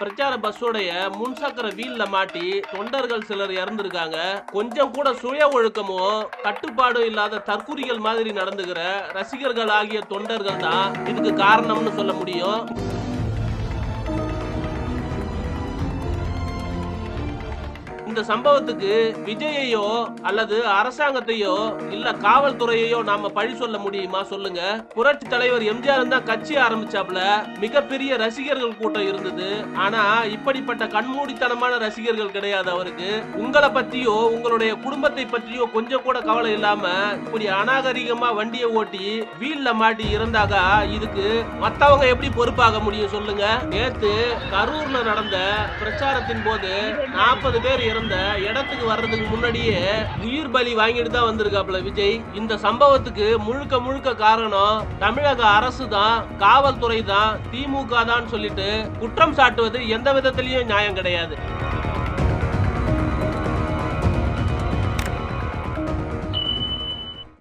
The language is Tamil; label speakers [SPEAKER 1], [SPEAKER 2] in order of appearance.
[SPEAKER 1] பிரச்சார பஸ்ஸோடைய முன்சக்கர வீல்ல மாட்டி தொண்டர்கள் சிலர் இறந்திருக்காங்க. கொஞ்சம் கூட சுய ஒழுக்கமோ கட்டுப்பாடும் இல்லாத தற்குறிகள் மாதிரி நடந்துகிற ரசிகர்கள் ஆகிய தொண்டர்கள் தான் இதுக்கு காரணம்னு சொல்ல முடியும். இந்த சம்பவத்துக்கு விஜயையோ அல்லது அரசாங்கத்தையோ இல்ல காவல்துறையையோ நாம பழி சொல்ல முடியுமா சொல்லுங்க. புரட்சி தலைவர் எம்ஜிஆர் தான் கட்சி ஆரம்பிச்சாப்ல மிகப்பெரிய ரசிகர்கள் கூட்டம் இருந்தது. ஆனா இப்படிப்பட்ட கண்மூடித்தனமான ரசிகர்கள் கிடையாது அவருக்கு. உங்களை பத்தியோ உங்களுடைய குடும்பத்தை பற்றியோ கொஞ்சம் கூட கவலை இல்லாம இப்படி அநாகரிகமா வண்டியை ஓட்டி வீல்ல மாட்டி இருந்தாக இதுக்கு மத்தவங்க எப்படி பொறுப்பாக முடியும் சொல்லுங்க. நேத்து கரூர்ல நடந்த பிரச்சாரத்தின் போது நாற்பது பேர் இறந்து இடத்துக்கு வர்றதுக்கு முன்னாடியே உயிர் பலி வாங்கிட்டு தான் வந்திருக்காப்ல விஜய். இந்த சம்பவத்துக்கு முழுக்க முழுக்க காரணம் தமிழக அரசு தான் காவல்துறை தான் திமுக தான் சொல்லிட்டு குற்றம் சாட்டுவது எந்த விதத்திலையும் நியாயம் கிடையாது.